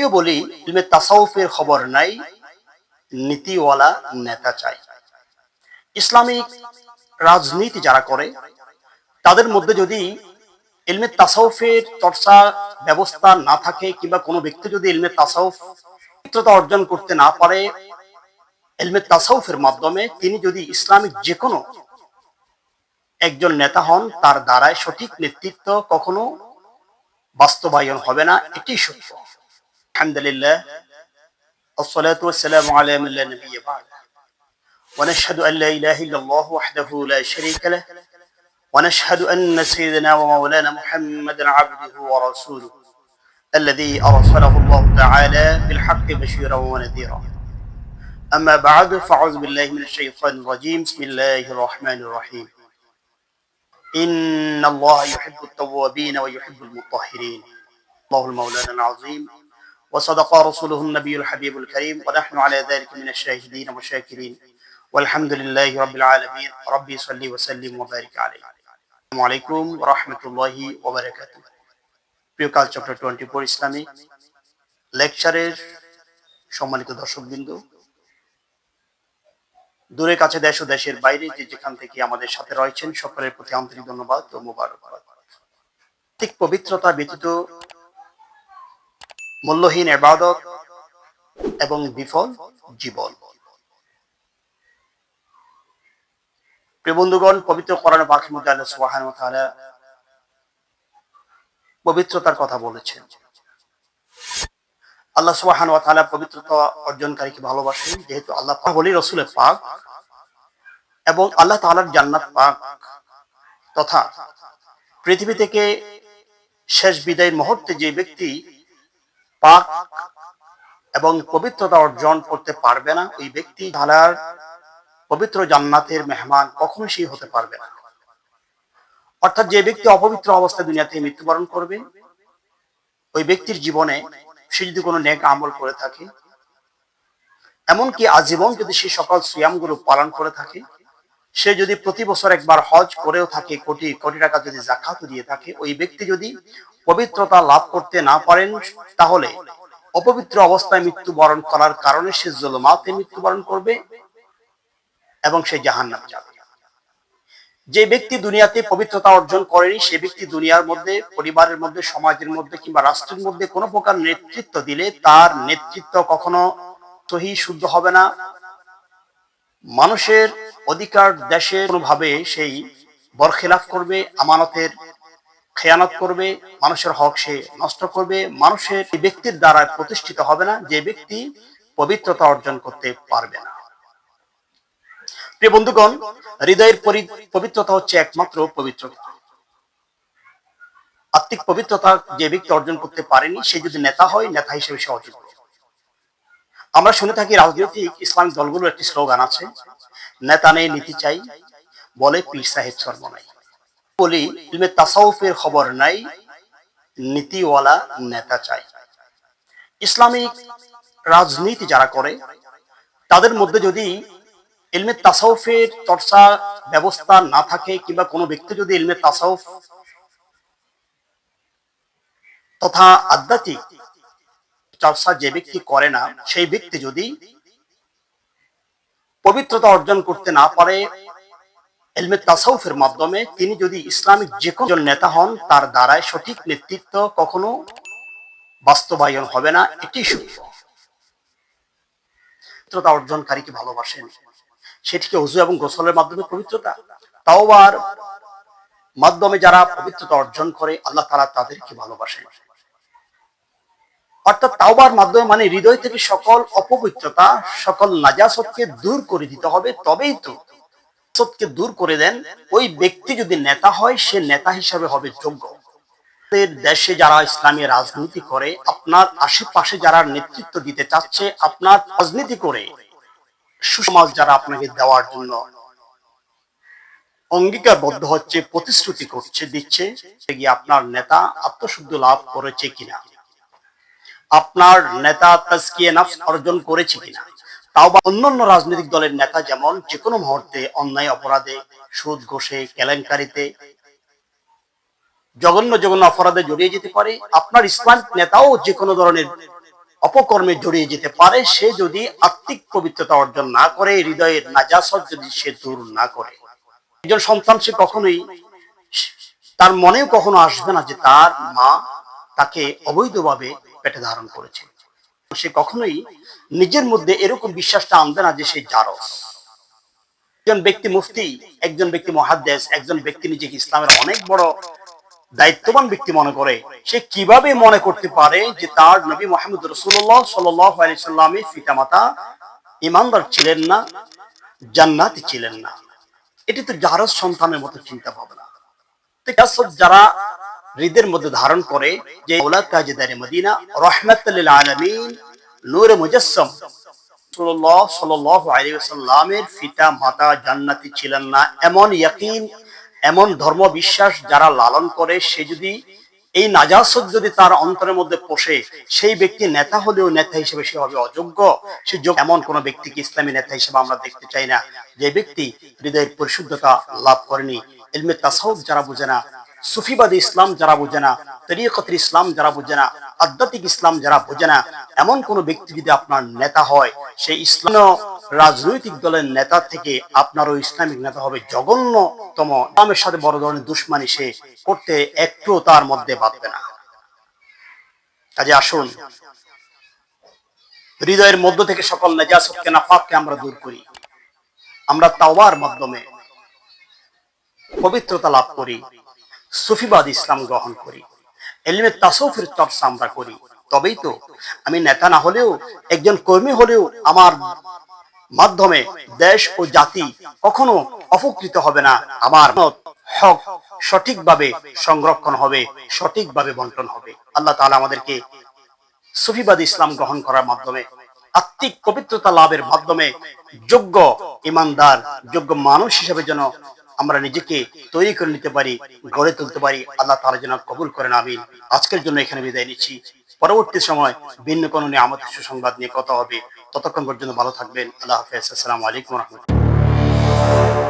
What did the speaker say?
আমিও বলি ইলমে তাসাউফের খবর নাই, নীতিওয়ালা নেতা চাই। ইসলামিক রাজনীতি যারা করে, তাদের মধ্যে যদি ইলমে তাসাউফের চর্চা ব্যবস্থা না থাকে, কিংবা কোনো ব্যক্তি যদি ইলমে তাসাউফ পবিত্রতা অর্জন করতে না পারে, ইলমে তাসাউফের মাধ্যমে তিনি যদি ইসলামিক যে কোনো একজন নেতা হন, তার দ্বারায় সঠিক নেতৃত্ব কখনো বাস্তবায়ন হবে না এটি সত্য। الحمد لله. الصلاة والسلام على من لا نبي بعد. ونشهد أن لا إله إلا الله وحده لا شريك له. ونشهد أن سيدنا ومولانا محمدا عبده ورسوله الذي أرسله الله تعالى بالحق بشيرا ونذيرا. أما بعد فأعوذ بالله من الشيطان الرجيم. بسم الله الرحمن الرحيم. إن الله يحب التوابين ويحب المطهرين. الله المولانا العظيم. وصدق رسوله النبي الحبيب الكريم ونحن على ذلك من الشاهدين والشاكرين والحمد لله رب العالمين ربي صلي وسلم وبارك عليه السلام عليكم ورحمة الله وبركاته প্রিয় কাল চ্যাপ্টার টোয়েন্টি ফোর ইসলামিক লেকচারের সম্মানিত দর্শকবৃন্দ দূরে কাছে দেশ ও দেশের বাইরে যে যেখান থেকে আমাদের সাথে রয়েছেন সকলের প্রতি আন্তরিক ধন্যবাদ ও মোবারকবাদ ঠিক পবিত্রতা ব্যতীত মূল্যহীন এবাদত এবং বিফল জীবন। বন্ধুগণ, পবিত্র কোরআন পাখির মধ্যে আল্লাহ সুবহানাহু তাআলা পবিত্রতার কথা বলেছেন। আল্লাহ সুবহানাহু ওয়া তাআলা পবিত্রতা অর্জনকারীকে ভালোবাসেন, যেহেতু আল্লাহ পাক বলি রসুলের পাক এবং আল্লাহ তাআলার জান্নাত পাক তথা পৃথিবী থেকে শেষ বিদায়ের মুহূর্তে যে ব্যক্তি পাক এবং পবিত্রতা অর্জন করতে পারবে না, ওই ব্যক্তি তালার পবিত্র জান্নাতের মেহমান কখনো সেই হতে পারবে না। অর্থাৎ যে ব্যক্তি অপবিত্র অবস্থায় দুনিয়াতে মৃত্যুবরণ করবে, ওই ব্যক্তির জীবনে সে যদি কোনো নেক আমল করে থাকে, এমনকি আজীবন যদি সে সকল সিয়ামগুলো পালন করে থাকে সে যদি প্রতি বছর একবার হজ করেও থাকে, কোটি কোটি টাকা যদি জাকাত দিয়ে থাকে, ওই ব্যক্তি যদি পবিত্রতা লাভ করতে না পারেন, তাহলে অপবিত্র অবস্থায় মৃত্যুবরণ করার কারণে সে জলমাতে মৃত্যুবরণ করবে এবং সে জাহান্নাম যাবে। যে ব্যক্তি দুনিয়াতে পবিত্রতা অর্জন করেনি, সে ব্যক্তি দুনিয়ার মধ্যে, পরিবারের মধ্যে, সমাজের মধ্যে কিংবা রাষ্ট্রের মধ্যে কোনো প্রকার নেতৃত্ব দিলে তার নেতৃত্ব কখনো সহি, শুদ্ধ হবে না। মানুষের অধিকার দেশে কোনোভাবে সেই বরখেলাফ করবে, আমানতের খেয়ানত করবে, মানুষের হক সে নষ্ট করবে, মানুষের ব্যক্তির দ্বারা প্রতিষ্ঠিত হবে না, যে ব্যক্তি পবিত্রতা অর্জন করতে পারবে না। প্রিয় বন্ধুগণ, হৃদয়ের পবিত্রতা হচ্ছে একমাত্র পবিত্রতা আত্মিক পবিত্রতা যে ব্যক্তি অর্জন করতে পারেনি, সে যদি নেতা হয়, নেতা হিসেবে সে অযোগ্য। আমরা শুনে থাকি রাজনৈতিক ইসলামিক দলগুলোর একটি স্লোগান আছে, নেতা নেই, নীতি চাই। বলে পীর সাহেব শর্ম নাই বলি ইলমে তাসাউফের খবর নাই, নীতিওয়ালা নেতা চাই। ইসলামিক রাজনীতি যারা করে, তাদের মধ্যে যদি ইলমে তাসাউফের চর্চা ব্যবস্থা না থাকে, কিংবা কোনো ব্যক্তি যদি ইলমে তাসাউফ তথা আধ্যাত্মিক চর্চা যে ব্যক্তি করে না, সেই ব্যক্তি যদি পবিত্রতা অর্জন করতে না পারে, এলমে তাসাউফের মাধ্যমে তিনি যদি ইসলামিক যে কোনো নেতা হন, তার দ্বারায় সঠিক নেতৃত্ব কখনো বাস্তবায়ন হবে না, এটি সত্য। পবিত্রতা অর্জনকারীকে ভালোবাসেন? সেটিকে উজু এবং গোসলের মাধ্যমে পবিত্রতা? তাও আর মাধ্যমে যারা পবিত্রতা অর্জন করে, আল্লাহ তারা তাদেরকে ভালোবাসেন। অর্থাৎ তাওবার মাধ্যমে মানে হৃদয় থেকে সকল অপবিত্রতা, সকল নাজাসতকে দূর করে দিতে হবে, তবেই তো সৎকে দূর করে দেন। ওই ব্যক্তি যদি নেতা হয়, সে নেতা হিসাবে হবে যোগ্য। দেশে যারা ইসলামী রাজনীতি করে, আপনার আশেপাশে যারা নেতৃত্ব দিতে চাচ্ছে, আপনার রাজনীতি করে, সুসমাজ যারা আপনাকে দেওয়ার জন্য অঙ্গীকারবদ্ধ হচ্ছে, প্রতিশ্রুতি করছে, দিচ্ছে গিয়ে আপনার নেতা আত্মশুদ্ধ লাভ করেছে কিনা? আপনার নেতা তাজকিয়ে নাফস অর্জন করেছে কিনা? তাও বা অন্যান্য রাজনৈতিক দলের নেতা যেমন যে কোনো মুহূর্তে অন্যায় অপরাধে, সুদ ঘষে, কেলেঙ্কারিতে, জঘন্য জঘন্য অপরাধে জড়িয়ে যেতে পারে। আপনার ইসলামিক নেতাও যে কোনো ধরনের অপকর্মে জড়িয়ে যেতে পারে। সে যদি আত্মিক পবিত্রতা অর্জন না করে, হৃদয়ের নাজাসত যদি সে দূর না করে। একজন সন্তান সে কখনোই তার মনেও কখনো আসবে না যে তার মা তাকে অবৈধভাবে পেটে ধারণ করেছে। সে কখনোই নিজের মধ্যে এরকম বিশ্বাসটা আনবে না যে সে জারস। একজন ব্যক্তি মুফতি, একজন ব্যক্তি মহাদ্দেশ একজন ব্যক্তি নিজেকে ইসলামের অনেক বড় দায়িত্ববান ব্যক্তি মনে করে, সে কীভাবে মনে করতে পারে যে তার নবী মোহাম্মদ রসুল্লাহ সাল্লামের পিতামাতা ইমানদার ছিলেন না, জান্নাতি ছিলেন না? এটি তো জারস সন্তানের মতো চিন্তা ভাবনা। যারা হৃদের মধ্যে ধারণ করে যে মদিনা আলমিন এমন তার অন্তরের মধ্যে সেই ব্যক্তি নেতা হলেও নেতা হিসেবে অযোগ্য। সে এমন কোন ব্যক্তিকে ইসলামী নেতা হিসেবে আমরা দেখতে চাই না। যে ব্যক্তি হৃদয়ের পরিশুদ্ধতা লাভ করেনি। ইলমে তাসাউফ যারা বুঝে না সুফিবাদী ইসলাম যারা বুঝে না তরিকতের ইসলাম যারা বুঝে না, আধ্যাত্মিক ইসলাম যারা বোঝে না, এমন কোন ব্যক্তি যদি আপনার নেতা হয়, সেই ইসলাম রাজনৈতিক দলের নেতা থেকে আপনারও ইসলামিক নেতা হবে জঘন্যতম। ইসলামের সাথে বড় ধরনের দুশ্মানি সে করতে একটু তার মধ্যে বাঁধবে না। কাজে আসুন, হৃদয়ের মধ্য থেকে সকল নেজাসতকে নাফাককে আমরা দূর করি। আমরা তাওবার মাধ্যমে পবিত্রতা লাভ করি। সুফিবাদ ইসলাম গ্রহণ করি। এলিমে তাসৌফের চর্চা আমরা করি। তবেই তো আমি নেতা না হলেও, একজন কর্মী হলেও আমার মাধ্যমে দেশ ও জাতি কখনো অপকৃত হবে না। আমার হক সঠিকভাবে সংরক্ষণ হবে, সঠিকভাবে বন্টন হবে। আল্লাহ তাআলা আমাদেরকে সুফিবাদ ইসলাম গ্রহণ করার মাধ্যমে, আত্মিক পবিত্রতা লাভের মাধ্যমে যোগ্য ইমানদার, যোগ্য মানুষ হিসেবে যেন আমরা নিজেকে তৈরি করে নিতে পারি, গড়ে তুলতে পারি। আল্লাহ তালা যেন কবুল করেন আমি আজকের জন্য এখানে বিদায় নিচ্ছি। পরবর্তী সময় ভিন্ন কোনো নিয়ে সুসংবাদ নিয়ে কথা হবে। ততক্ষণ পর্যন্ত ভালো থাকবেন। আল্লাহ হাফেজ। আসসালামু আলাইকুম রহমতুল্লাহ।